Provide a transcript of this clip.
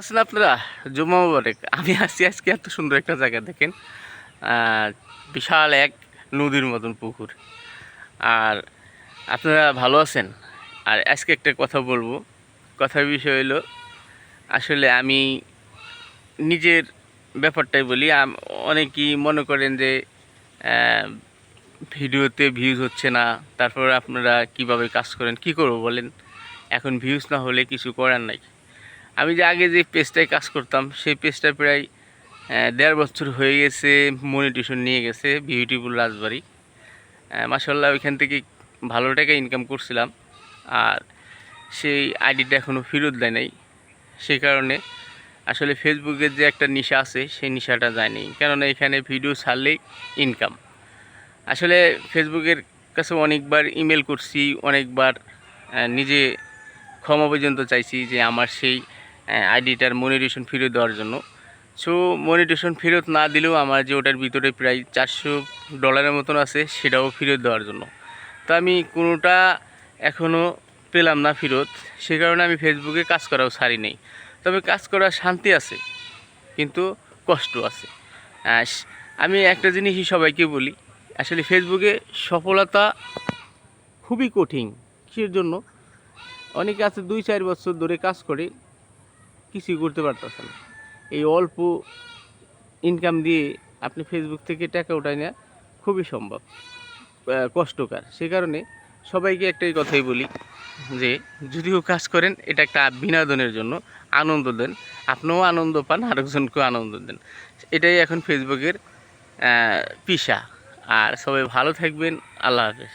আছেন আপনারা জুম্মা মুবারক, আমি আসছি আজকে এত সুন্দর একটা জায়গা দেখেন। বিশাল এক নদীর মতন পুকুর। আর আপনারা ভালো আছেন? আর আজকে একটা কথা বলব। কথার বিষয় হলো, আসলে আমি নিজের ব্যাপারটাই বলি। অনেকেই মনে করেন যে ভিডিওতে ভিউজ হচ্ছে না। তারপর আপনারা কীভাবে কাজ করেন, কি করব বলেন? এখন ভিউজ না হলে কিছু করার নাই। আমি যে আগে যে পেজটায় কাজ করতাম, সেই পেজটা প্রায় দেড় বছর হয়ে গেছে মনিটেশন নিয়ে গেছে বিউটিফুল রাজবাড়ি। মাসাল্লাহ ওইখান থেকে ভালো টাকা ইনকাম করছিলাম, আর সেই আইডিটা এখনও ফেরত দেয় নাই। সেই কারণে আসলে ফেসবুকের যে একটা নেশা আছে, সেই নেশাটা যায়নি কেননা এখানে ভিডিও ছাড়লেই ইনকাম আসলে ফেসবুকের কাছে অনেকবার ইমেল করছি, অনেকবার নিজে ক্ষমা পর্যন্ত চাইছি যে আমার সেই আইডিটার মনিটেশন ফেরত দেওয়ার জন্য। সো মনিটেশন ফেরত না দিলেও আমার যে ওটার ভিতরে প্রায় চারশো ডলারের মতন আছে, সেটাও ফেরত দেওয়ার জন্য। তো আমি কোনোটা এখনও পেলাম না ফেরত। সে কারণে আমি ফেসবুকে কাজ করাও ছাড়ি নেই। তবে কাজ করার শান্তি আছে, কিন্তু কষ্ট আছে। আমি একটা জিনিসই সবাইকে বলি, আসলে ফেসবুকে সফলতা খুবই কঠিন। কিসের জন্য? অনেকে আছে দুই চার বছর ধরে কাজ করে কিছুই করতে পারতেছে না। এই অল্প ইনকাম দিয়ে আপনি ফেসবুক থেকে টাকা উঠায় নেওয়া খুবই সম্ভব কষ্টকর। সে কারণে সবাইকে একটাই কথাই বলি যে, যদিও কাজ করেন, এটা একটা বিনোদনের জন্য আনন্দ দেন। আপনিও আনন্দ পান, আরেকজনকেও আনন্দ দেন। এটাই এখন ফেসবুকের পেশা। আর সবাই ভালো থাকবেন, আল্লাহ হাফেজ।